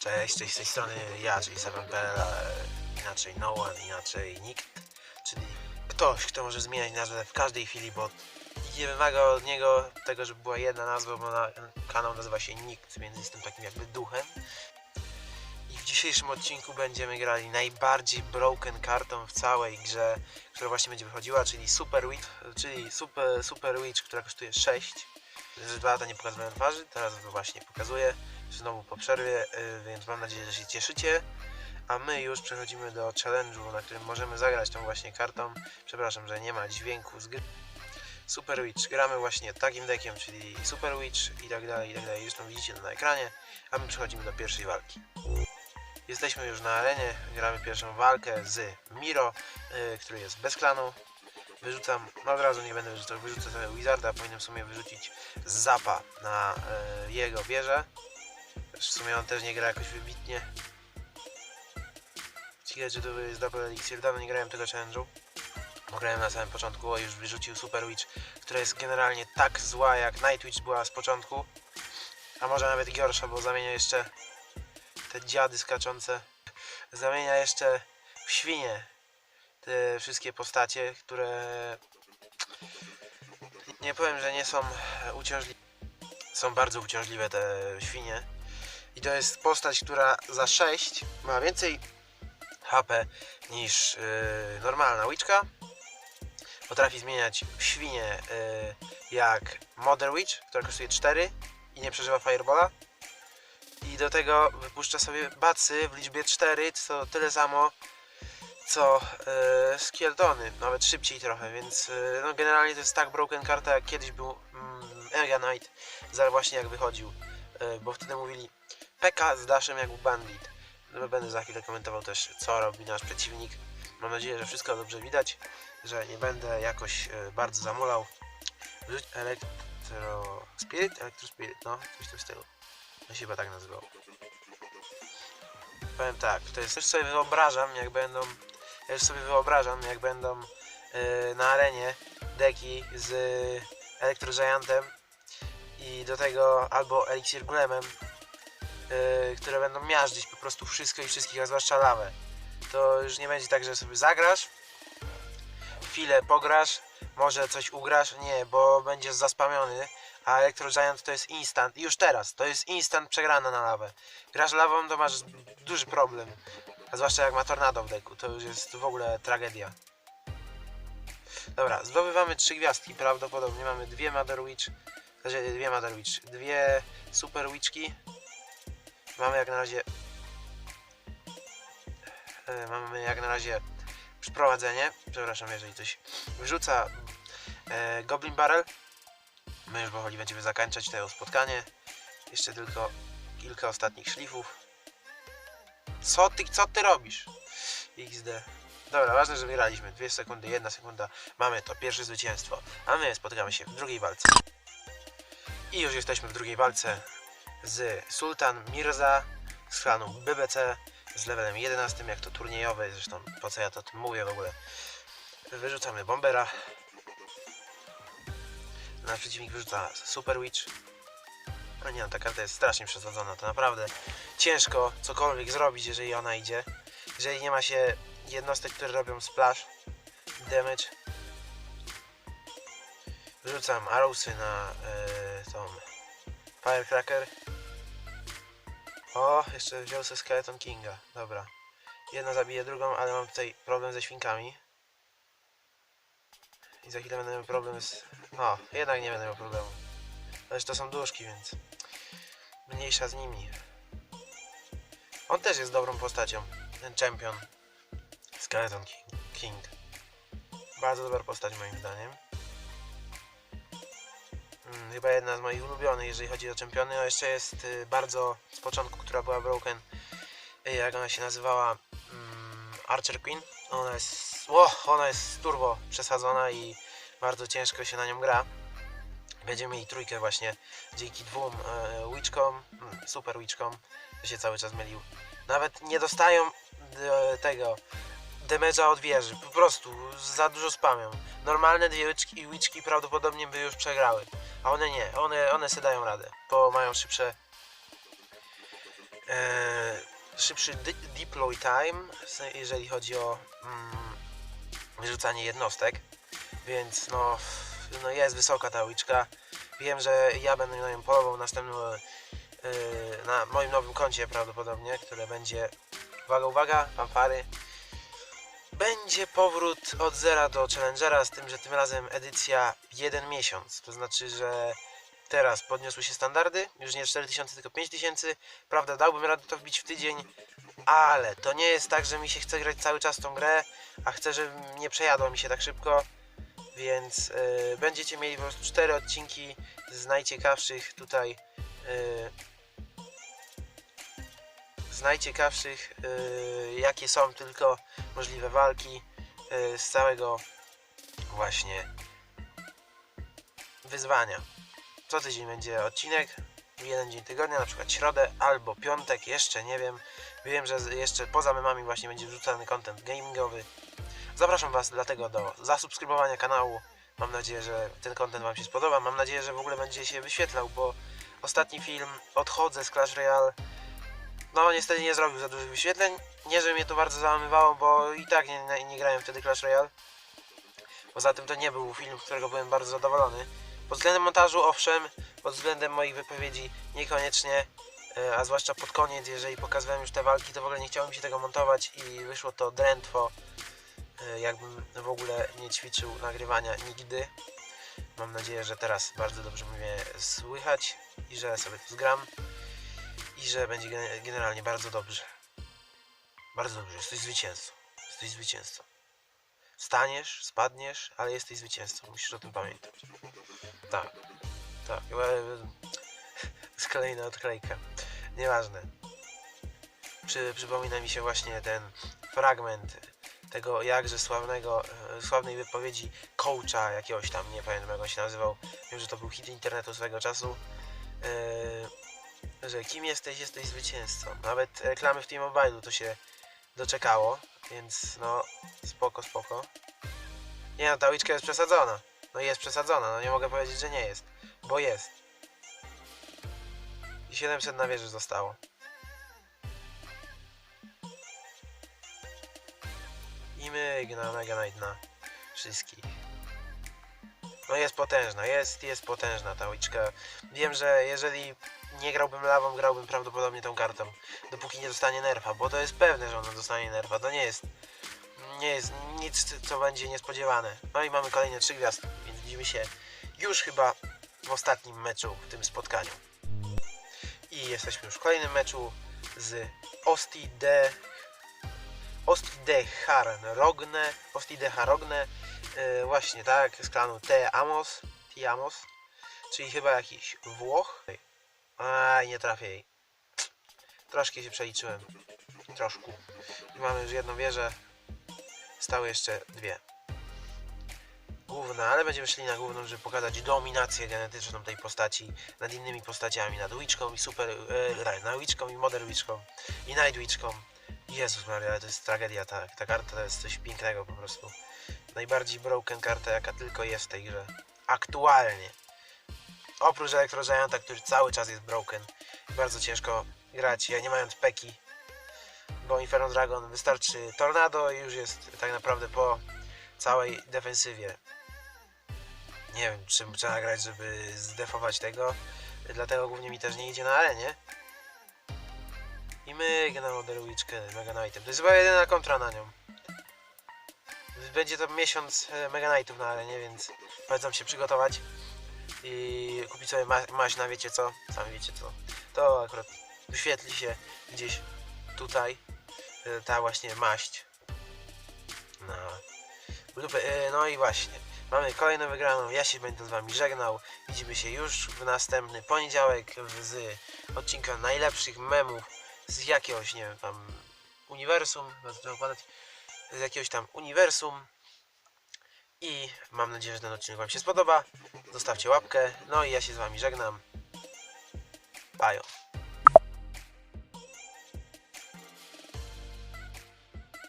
Cześć, cześć, z tej strony ja, czyli Saban.pl, inaczej no one, inaczej nikt, czyli ktoś, kto może zmieniać nazwę w każdej chwili, bo nie wymaga od niego tego, żeby była jedna nazwa, bo na, kanał nazywa się nikt, więc jestem takim jakby duchem. I w dzisiejszym odcinku będziemy grali najbardziej broken kartą w całej grze, która właśnie będzie wychodziła, czyli Super Witch, czyli Super, Super Witch, która kosztuje 6. Że dwa lata nie pokazywałem twarzy, teraz właśnie pokazuję znowu po przerwie, y, więc mam nadzieję, że się cieszycie. A my już przechodzimy do challenge'u, na którym możemy zagrać tą właśnie kartą. Przepraszam, że nie ma dźwięku z gry. Super Witch. Gramy właśnie takim deckiem, czyli Super Witch i tak dalej, i tak dalej. Zresztą widzicie to na ekranie. A my przechodzimy do pierwszej walki. Jesteśmy już na arenie, gramy pierwszą walkę z Miro, y, który jest bez klanu. Wyrzucam, no od razu nie będę wyrzucał, wyrzucę sobie Wizarda, powinienem w sumie wyrzucić Zapa na y, jego wieżę. W sumie on też nie gra jakoś wybitnie. Ciekawe, czy to jest Double Elixir. Dawno nie grałem tego challenge'u. Grałem na samym początku, o już wyrzucił Super Witch, która jest generalnie tak zła jak Night Witch była z początku. A może nawet gorsza, bo zamienia jeszcze te dziady skaczące. Zamienia jeszcze w świnie te wszystkie postacie, które nie powiem, że nie są uciążliwe. Są bardzo uciążliwe te świnie. I to jest postać, która za 6 ma więcej HP niż yy, normalna Witchka. Potrafi zmieniać świnie yy, jak Mother Witch, która kosztuje 4 i nie przeżywa Firebola. I do tego wypuszcza sobie bacy w liczbie 4, co tyle samo co yy, Skieldony, nawet szybciej trochę, więc yy, no generalnie to jest tak broken karta jak kiedyś był mm, Mega Knight, za właśnie jak wychodził, yy, bo wtedy mówili PK z Dashem jak Bandit. No, będę za chwilę komentował też, co robi nasz przeciwnik. Mam nadzieję, że wszystko dobrze widać, że nie będę jakoś e, bardzo zamulał. Rzuć Elektro... Spirit? No, coś w tym stylu. To się chyba tak nazywał. Powiem tak, to jest też sobie wyobrażam, jak będą... Ja już sobie wyobrażam, jak będą e, na arenie deki z Elektro Giantem i do tego albo Elixir Golemem yy, które będą miażdżyć po prostu wszystko i wszystkich, a zwłaszcza lawę. To już nie będzie tak, że sobie zagrasz, chwilę pograsz, może coś ugrasz, nie, bo będziesz zaspamiony, a Electro Giant to jest instant, już teraz, to jest instant przegrana na lawę. Grasz lawą, to masz duży problem, a zwłaszcza jak ma tornado w deku, to już jest w ogóle tragedia. Dobra, zdobywamy trzy gwiazdki, prawdopodobnie mamy dwie Mother Witch, dwie Mother Witch, dwie Super Witchki, Mamy jak na razie e, mamy jak na razie przeprowadzenie. Przepraszam, jeżeli coś wyrzuca e, Goblin Barrel. My już powoli będziemy zakończać to spotkanie. Jeszcze tylko kilka ostatnich szlifów. Co ty, co ty robisz? XD. Dobra, ważne, że wygraliśmy. Dwie sekundy, jedna sekunda. Mamy to, pierwsze zwycięstwo. A my spotykamy się w drugiej walce. I już jesteśmy w drugiej walce z Sultan Mirza z klanu BBC z levelem 11, jak to turniejowy, zresztą po co ja to tym mówię w ogóle. Wyrzucamy Bombera. Nasz przeciwnik wyrzuca Super Witch. A nie, no, ta karta jest strasznie przesadzona, to naprawdę ciężko cokolwiek zrobić, jeżeli ona idzie. Jeżeli nie ma się jednostek, które robią splash damage. Wyrzucam Arrowsy na yy, tą Firecracker. O, jeszcze wziął sobie Skeleton Kinga. Dobra. Jedna zabije drugą, ale mam tutaj problem ze świnkami. I za chwilę będę miał problem z... O, jednak nie będę miał problemu. Lecz to są duszki, więc... Mniejsza z nimi. On też jest dobrą postacią. Ten champion. Skeleton. King. Bardzo dobra postać moim zdaniem. Mm, chyba jedna z moich ulubionych, jeżeli chodzi o czempiony. A jeszcze jest y, bardzo z początku, która była broken. Y, jak ona się nazywała? Mm, Archer Queen. Ona jest. O, ona jest turbo przesadzona i bardzo ciężko się na nią gra. Będziemy mieli trójkę właśnie dzięki dwóm e, witchkom, mm, super witchkom, to się cały czas mylił. Nawet nie dostają d- tego damage'a od wieży, po prostu za dużo spamią. Normalne dwie witchki, witchki prawdopodobnie by już przegrały. A one nie, one, one sobie dają radę, bo mają szybsze, e, szybszy de- deploy time, se- jeżeli chodzi o mm, wyrzucanie jednostek, więc no, no jest wysoka ta łyczka. Wiem, że ja będę na nią polował następnym yy, na moim nowym koncie prawdopodobnie, które będzie, uwaga, uwaga, fanfary, będzie powrót od zera do Challengera, z tym, że tym razem edycja jeden miesiąc, to znaczy, że teraz podniosły się standardy, już nie 4000, tylko 5000, prawda, dałbym radę to wbić w tydzień, ale to nie jest tak, że mi się chce grać cały czas tą grę, a chcę, żeby nie przejadło mi się tak szybko, więc yy, będziecie mieli po prostu cztery odcinki z najciekawszych tutaj yy, z najciekawszych yy, jakie są tylko możliwe walki yy, z całego właśnie wyzwania. Co tydzień będzie odcinek, jeden dzień tygodnia, na przykład środę albo piątek, jeszcze nie wiem. Wiem, że jeszcze poza memami właśnie będzie wrzucany content gamingowy. Zapraszam Was dlatego do zasubskrybowania kanału. Mam nadzieję, że ten content Wam się spodoba. Mam nadzieję, że w ogóle będzie się wyświetlał, bo ostatni film Odchodzę z Clash Royale no niestety nie zrobił za dużych wyświetleń. Nie, że mnie to bardzo załamywało, bo i tak nie, nie, nie grałem wtedy Clash Royale. Poza tym to nie był film, z którego byłem bardzo zadowolony. Pod względem montażu owszem, pod względem moich wypowiedzi niekoniecznie, e, a zwłaszcza pod koniec, jeżeli pokazywałem już te walki, to w ogóle nie chciało mi się tego montować i wyszło to drętwo, e, jakbym w ogóle nie ćwiczył nagrywania nigdy. Mam nadzieję, że teraz bardzo dobrze mnie słychać i że sobie to zgram i że będzie gen- generalnie bardzo dobrze. Bardzo dobrze, jesteś zwycięzcą. Jesteś zwycięzcą. Staniesz, spadniesz, ale jesteś zwycięzcą. Musisz o tym pamiętać. Tak, tak. Chyba e, z kolejna odklejka. Nieważne. Przy, przypomina mi się właśnie ten fragment tego jakże sławnego, e, sławnej wypowiedzi coacha jakiegoś tam, nie pamiętam jak on się nazywał. Wiem, że to był hit internetu swego czasu. E, że kim jesteś, jesteś zwycięzcą. Nawet reklamy w tym mobilu to się doczekało, więc no spoko, spoko. Nie no, ta łyczka jest przesadzona. No jest przesadzona, no nie mogę powiedzieć, że nie jest, bo jest. I 700 na wieży zostało. I myg na Mega Knight na wszystkich. No jest potężna, jest, jest potężna ta łyczka. Wiem, że jeżeli nie grałbym lawą, grałbym prawdopodobnie tą kartą. Dopóki nie dostanie nerfa, bo to jest pewne, że ona dostanie nerfa. To nie jest. Nie jest nic, co będzie niespodziewane. No i mamy kolejne trzy gwiazdki, więc widzimy się już chyba w ostatnim meczu w tym spotkaniu. I jesteśmy już w kolejnym meczu z Osti de Osti de Haren Rogne. Osti de Harogne. Yy, właśnie tak, z klanu Te Amos. T Amos. Czyli chyba jakiś Włoch. Aj, nie trafię jej. Troszkę się przeliczyłem. Troszkę. I mamy już jedną wieżę. Stały jeszcze dwie. Główna, ale będziemy szli na główną, żeby pokazać dominację genetyczną tej postaci nad innymi postaciami, nad Witchką i Super... E, nad Witchką i Modern Witchką i Night Witchką. Jezus Maria, to jest tragedia, ta, ta karta to jest coś pięknego po prostu. Najbardziej broken karta, jaka tylko jest w tej grze. Aktualnie. Oprócz Electro Gianta, który cały czas jest broken. Bardzo ciężko grać, ja nie mając peki. Bo Inferno Dragon wystarczy Tornado i już jest tak naprawdę po całej defensywie. Nie wiem, czym trzeba grać, żeby zdefować tego. Dlatego głównie mi też nie idzie na arenie. I my na Moderwiczkę Mega Knightem. To jest chyba jedyna kontra na nią. Będzie to miesiąc e, Mega Knightów na arenie, więc polecam się przygotować i kupić sobie ma wiecie co, sami wiecie co. To akurat wyświetli się gdzieś tutaj e, ta właśnie maść. E, No i właśnie, mamy kolejną wygraną. Ja się będę z wami żegnał. Widzimy się już w następny poniedziałek z odcinka najlepszych memów z jakiegoś, nie wiem, tam uniwersum, zaczął padać, z jakiegoś tam uniwersum. I mam nadzieję, że ten odcinek Wam się spodoba. Zostawcie łapkę. No i ja się z Wami żegnam. Bajo.